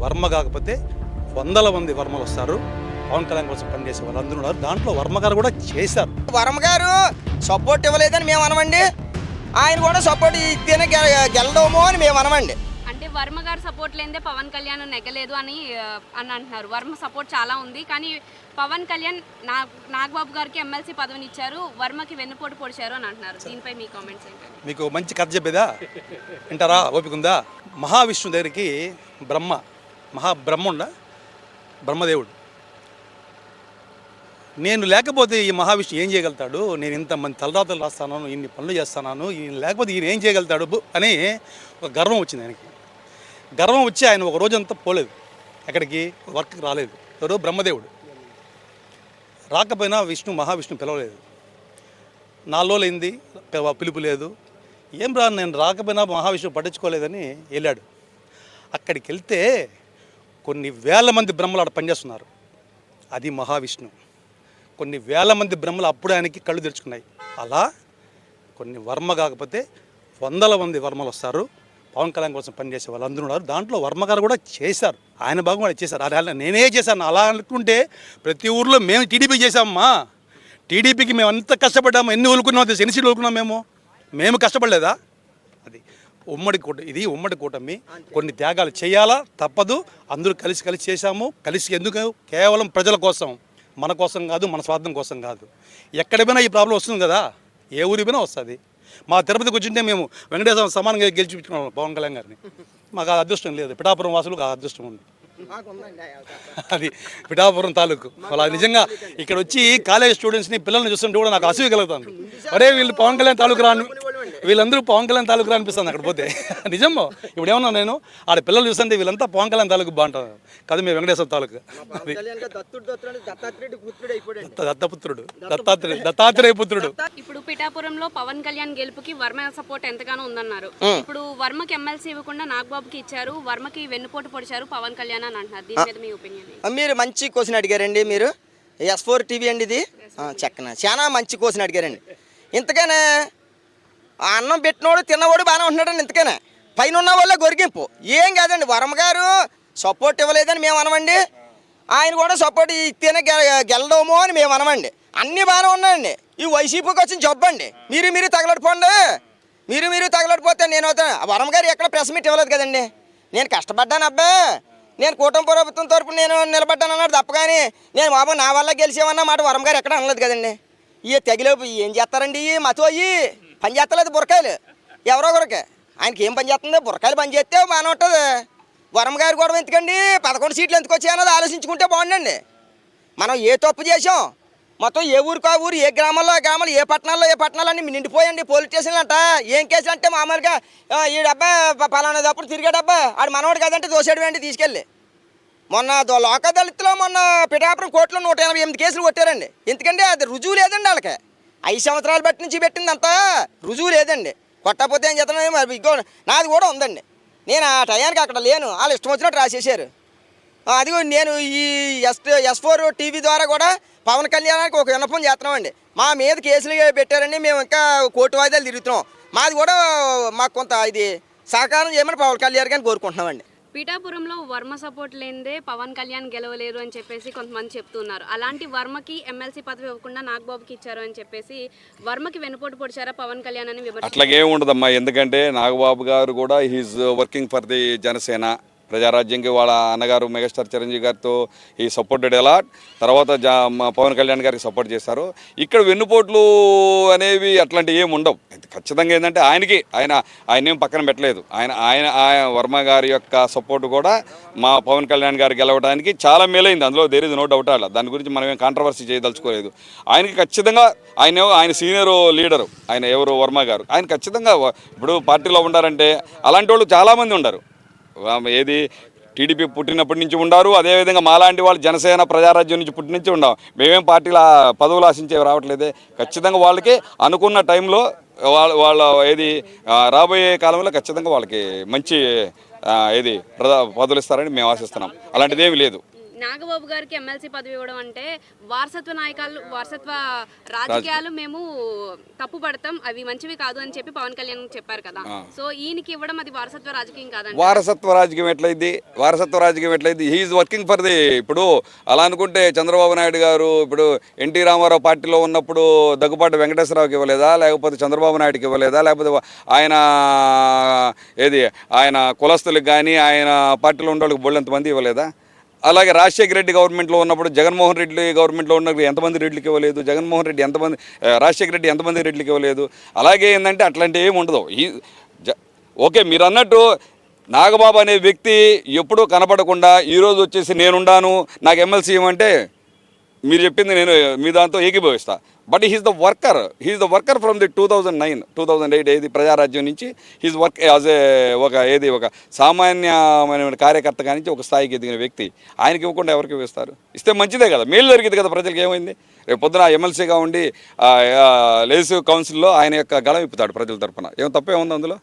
వర్మ కాకపోతే వందల మంది వర్మలు వస్తారు. పవన్ కళ్యాణ్ కోసం పనిచేసే వాళ్ళు అందరూ ఉన్నారు. దాంట్లో వర్మ గారు కూడా చేశారు. వరమ గారు సపోర్ట్ ఇవ్వలేదని మేము అనమండి. ఆయన కూడా సపోర్ట్ ఇస్తేనే గె- గెలడమో అని మేము అనమండి. అంటే వర్మ గారు సపోర్ట్ లేదే పవన్ కళ్యాణ్ నెగ్గలేదు అని అని అంటున్నారు. వర్మ సపోర్ట్ చాలా ఉంది. కానీ పవన్ కళ్యాణ్ నా నాగబాబు గారికి ఎమ్మెల్సీ పదవిని ఇచ్చారు. వర్మకి వెన్నుపోటు పొడిచారు అని అంటున్నారు. దీనిపై మీ కామెంట్స్ ఏంటండి మీకు మంచి కథ చెప్పేదా? వింటారా? ఓపిక ఉందా? మహావిష్ణు దగ్గరికి బ్రహ్మ మహాబ్రహ్మండ బ్రహ్మదేవుడు. నేను లేకపోతే ఈ మహావిష్ణు ఏం చేయగలుగుతాడు? నేను ఇంతమంది తలరాతలు రాస్తాను ఇన్ని పనులు చేస్తాను ఈయన లేకపోతే ఈయన ఏం చేయగలుగుతాడు అని ఒక గర్వం వచ్చింది ఆయనకి. గర్వం వచ్చి ఆయన ఒక రోజంతా పోలేదు. ఎక్కడికి? వర్క్కి రాలేదు. ఎవరు బ్రహ్మదేవుడు. రాకపోయినా విష్ణు మహావిష్ణు పిలవలేదు. నాలోలైంది పిలుపు లేదు. ఏం రా నేను రాకపోయినా మహావిష్ణువు పట్టించుకోలేదని వెళ్ళాడు. అక్కడికి వెళ్తే కొన్ని వేల మంది బ్రహ్మలు ఆడ పనిచేస్తున్నారు. అది మహావిష్ణు. కొన్ని వేల మంది బ్రహ్మలు అప్పుడు ఆయనకి కళ్ళు తెరుచుకున్నాయి. అలా కొన్ని వర్మ కాకపోతే వందల మంది వర్మలు వస్తారు. పవన్ కళ్యాణ్ కోసం పనిచేసే వాళ్ళందరూ ఉన్నారు. దాంట్లో వర్మగారు కూడా చేశారు. ఆయన భాగం కూడా చేశారు. అలా నేనే చేశాను. అలా అనుకుంటే ప్రతి ఊర్లో మేము టీడీపీ చేశామమ్మా. టీడీపీకి మేము అంత కష్టపడ్డాము. ఎన్ని ఊరుకున్నామో తెలుసు? ఎన్ని సీట్లు ఊరుకున్నాం మేము? మేము కష్టపడలేదా? ఉమ్మడి కూట ఇది ఉమ్మడి కూటమి. కొన్ని త్యాగాలు చేయాలా? తప్పదు. అందరూ కలిసి కలిసి చేశాము. కలిసి ఎందుకు? కేవలం ప్రజల కోసం. మన కోసం కాదు మన స్వార్థం కోసం కాదు. ఎక్కడ పోయినా ఈ ప్రాబ్లం వస్తుంది కదా? ఏ ఊరి పోయినా వస్తుంది. మా తిరుపతికి వచ్చింటే మేము వెంకటేశ్వర సమానంగా గెలిచిపెట్టుకున్నాం పవన్ కళ్యాణ్ గారిని. మాకు ఆ అదృష్టం లేదు. పిఠాపురం వాసులకు ఆ అదృష్టం ఉంది. అది పిఠాపురం తాలూకు. అలా నిజంగా ఇక్కడ వచ్చి కాలేజ్ స్టూడెంట్స్ని పిల్లల్ని చూస్తుంటే కూడా నాకు అసూయ కలుగుతాను అరే వీళ్ళు పవన్ కళ్యాణ్ తాలూకు రాను. వీళ్ళందరూ పవన్ కళ్యాణ్ తాలూకు అనిపిస్తుంది అక్కడ పోతే. నిజమో ఇప్పుడు ఏమన్నా నేను ఆడ పిల్లలు చూస్తుంటే వీళ్ళంతా పవన్ కళ్యాణ్ తాలూకు బాగుంటారు. కదా మీ వెంకటేశ్వర తాలూకు. దత్తపుత్రుడు. దత్తాత్రేయ దత్తాత్రేయ పుత్రుడు. ఇప్పుడు పిఠాపురంలో పవన్ కళ్యాణ్ గెలుపుకి వర్మ సపోర్ట్ ఎంతగానో ఉందన్నారు. ఇప్పుడు వర్మకి ఎమ్మెల్సీ ఇవ్వకుండా నాగబాబుకి ఇచ్చారు వర్మకి వెన్నుపోటు పొడిచారు పవన్ కళ్యాణ్ అని అంటున్నారు. దీని మీద మీ ఒపీనియన్ మీరు మంచి క్వశ్చన్ అడిగారండి మీరు. ఎస్ ఫోర్ టీవీ అండి ఇది. చెక్కన. చాలా మంచి క్వశ్చన్ అడిగారండి. ఇంతకనే ఆ అన్నం పెట్టినోడు తిన్నవాడు బాగానే ఉంటున్నాడండి ఇంతకనే. పైన ఉన్న వాళ్ళే గొరిగింపు. ఏం కాదండి వరమగారు సపోర్ట్ ఇవ్వలేదని మేము అనమండి. ఆయన కూడా సపోర్ట్ ఇస్తేనే గె- గెలడమో అని మేము అనమండి. అన్నీ బాగానే ఉన్నాయండి. ఈ వైసీపీకి వచ్చిన జబ్బు అండి. మీరు మీరు తగలడిపోండి. మీరు మీరు తగలడిపోతే నేను అవుతాను వరమగారు ఎక్కడ ప్రెస్ మీట్ ఇవ్వలేదు కదండి. నేను కష్టపడ్డాను అబ్బా. నేను కూటమి ప్రభుత్వం తరపున నేను నిలబడ్డాను అన్నాడు తప్ప కానీ నేను బాబు నా వల్ల గెలిచేవన్న మాట వరం గారు ఎక్కడ అనలేదు కదండి. ఇవి తెగిలేపు ఏం చేస్తారండి ఈ మతో అయ్యి పని చేస్తలేదు బురకాయలు ఎవరో ఒకరికి. ఆయనకి ఏం పని చేస్తుంది? బురకాయలు పని చేస్తే బాగానే ఉంటుంది. వరం గారు కూడా ఎందుకండి? పదకొండు సీట్లు ఎందుకు వచ్చాయన్నది ఆలోచించుకుంటే బాగుండండి. మనం ఏ తప్పు చేసాం మొత్తం ఏ ఊరికి ఆ ఊరు ఏ గ్రామాల్లో ఆ గ్రామాలు ఏ పట్టణాల్లో ఏ పట్టణాలు అన్నీ నిండిపోయండి పోలీస్ స్టేషన్లు అంట. ఏం కేసులు అంటే మామూలుగా ఈ డబ్బా ప- పలానా అప్పుడు తిరిగాడబ్బా ఆడు మనవాడు కదంటే దోసేడు వెండి తీసుకెళ్ళి. మొన్న లోక దళితులో మొన్న పిఠాపురం కోర్టులో నూట ఎనభై ఎనిమిది కేసులు కొట్టారండి. ఎందుకంటే అది రుజువు లేదండి వాళ్ళకి. ఐదు సంవత్సరాలు బట్టి నుంచి పెట్టింది అంతా రుజువు లేదండి. కొట్టకపోతే ఏం చేస్తున్నాయి మరి ఇగో నాది కూడా ఉందండి. నేను ఆ టయానికి అక్కడ లేను. వాళ్ళు ఇష్టం వచ్చినట్టు రాసేసారు అది నేను ఈ ఎస్ ఎస్ ఫోర్ టీవీ ద్వారా కూడా పవన్ కళ్యాణానికి ఒక విన్నపం చేస్తున్నామండి. మా మీద కేసులు పెట్టారండి. మేము ఇంకా కోర్టు వాయిదాలు తిరుగుతున్నాం. మాది కూడా మాకు కొంత ఇది సహకారం చేయమని పవన్ కళ్యాణ్ గారిని కోరుకుంటున్నామండి. పీఠాపురంలో వర్మ సపోర్ట్ లేనిదే పవన్ కళ్యాణ్ గెలవలేరు అని చెప్పేసి కొంతమంది చెప్తున్నారు. అలాంటి వర్మకి ఎమ్మెల్సీ పదవి ఇవ్వకుండా నాగబాబుకి ఇచ్చారు అని చెప్పేసి వర్మకి వెనుపోటు పొడిచారా పవన్ కళ్యాణ్ అని విమర్శ అట్లాగే ఉండదమ్మా ఎందుకంటే నాగబాబు గారు కూడా he's working for the Janasena. ప్రజారాజ్యంకి వాళ్ళ అన్నగారు మెగాస్టార్ చిరంజీవి గారితో ఈ సపోర్టెడ్ ఎలా తర్వాత జా మా పవన్ కళ్యాణ్ గారికి సపోర్ట్ చేస్తారు ఇక్కడ వెన్నుపోట్లు అనేవి అట్లాంటివి ఏమి ఉండవు. ఖచ్చితంగా ఏంటంటే ఆయనకి ఆయన ఆయన ఏం పక్కన పెట్టలేదు. ఆయన ఆయన ఆయన వర్మ గారి యొక్క సపోర్ట్ కూడా మా పవన్ కళ్యాణ్ గారు గెలవడానికి చాలా మేలైంది. అందులో దేర్ ఇస్ నో డౌట్ అలా. దాని గురించి మనం ఏం కాంట్రవర్సీ చేయదలుచుకోలేదు. ఆయనకి ఖచ్చితంగా ఆయన ఆయన సీనియర్ లీడరు ఆయన ఎవరు? వర్మ గారు. ఆయన ఖచ్చితంగా ఇప్పుడు పార్టీలో ఉండారంటే అలాంటి వాళ్ళు చాలామంది ఉండరు. ఏది? టీడీపీ పుట్టినప్పటి నుంచి ఉండారు. అదేవిధంగా మాలాంటి వాళ్ళు జనసేన ప్రజారాజ్యం నుంచి పుట్టి నుంచి ఉండాం. మేమేం పార్టీల పదవులు ఆశించేవి రావట్లేదే. ఖచ్చితంగా వాళ్ళకి అనుకున్న టైంలో వాళ్ళ వాళ్ళ ఏది రాబోయే కాలంలో ఖచ్చితంగా వాళ్ళకి మంచి ఇది ఏది పదవులు ఇస్తారని మేము ఆశిస్తున్నాం. అలాంటిది లేదు. నాగబాబు గారికి ఎమ్మెల్సీ పదవి ఇవ్వడం అంటే వారసత్వ నాయకాలు వారసత్వ రాజకీయాలు మేము తప్పు పడతాం అవి మంచివి కాదు అని చెప్పి పవన్ కళ్యాణ్ చెప్పారు కదా. సో ఈయనకి ఇవ్వడం అది వారసత్వ రాజకీయం కాదండి వారసత్వ రాజకీయం ఎట్లయింది వారసత్వ రాజకీయం ఎట్లయింది he is working for the ఇప్పుడు అలా అనుకుంటే చంద్రబాబు నాయుడు గారు ఇప్పుడు ఎన్టీ రామారావు పార్టీలో ఉన్నప్పుడు దగ్గుపాటి వెంకటేశ్వరరావుకి ఇవ్వలేదా? లేకపోతే చంద్రబాబు నాయుడుకి ఇవ్వలేదా? లేకపోతే ఆయన ఏది ఆయన కులస్తులకు కానీ ఆయన పార్టీలో ఉన్న వాళ్ళకి బోళ్ళంత మంది ఇవ్వలేదా? అలాగే రాజశేఖర రెడ్డి గవర్నమెంట్లో ఉన్నప్పుడు జగన్మోహన్ రెడ్డి గవర్నమెంట్లో ఉన్నప్పుడు ఎంతమంది రెడ్లకి ఇవ్వలేదు జగన్మోహన్ రెడ్డి ఎంతమంది రాజశేఖర రెడ్డి ఎంతమంది రెడ్లకి ఇవ్వలేదు. అలాగే ఏంటంటే అట్లాంటివి ఏమి ఉండదు. ఈ జ ఓకే మీరు అన్నట్టు నాగబాబు అనే వ్యక్తి ఎప్పుడూ కనపడకుండా ఈరోజు వచ్చేసి నేనుండాను నాకు ఎమ్మెల్సీ ఇవ్వమంటే మీరు చెప్పింది నేను మీ దాంతో ఏకీభవిస్తా. But he's the worker he's the worker from the two thousand nine two thousand eight ఏది ప్రజారాజ్యం నుంచి హీస్ వర్క్ యాజ్ ఏ ఒక ఏది ఒక సామాన్యమైన కార్యకర్తగా నుంచి ఒక స్థాయికి ఎదిగిన వ్యక్తి. ఆయనకి ఇవ్వకుండా ఎవరికి ఇస్తారు ఇస్తే మంచిదే కదా. మేలు జరిగింది కదా ప్రజలకు ఏమైంది? రేపు పొద్దున ఎమ్మెల్సీగా ఉండి లేజిస్లేటివ్ కౌన్సిల్లో ఆయన యొక్క గళం ఇప్పుతాడు ప్రజల తరఫున ఏం తప్పే ఉంది అందులో?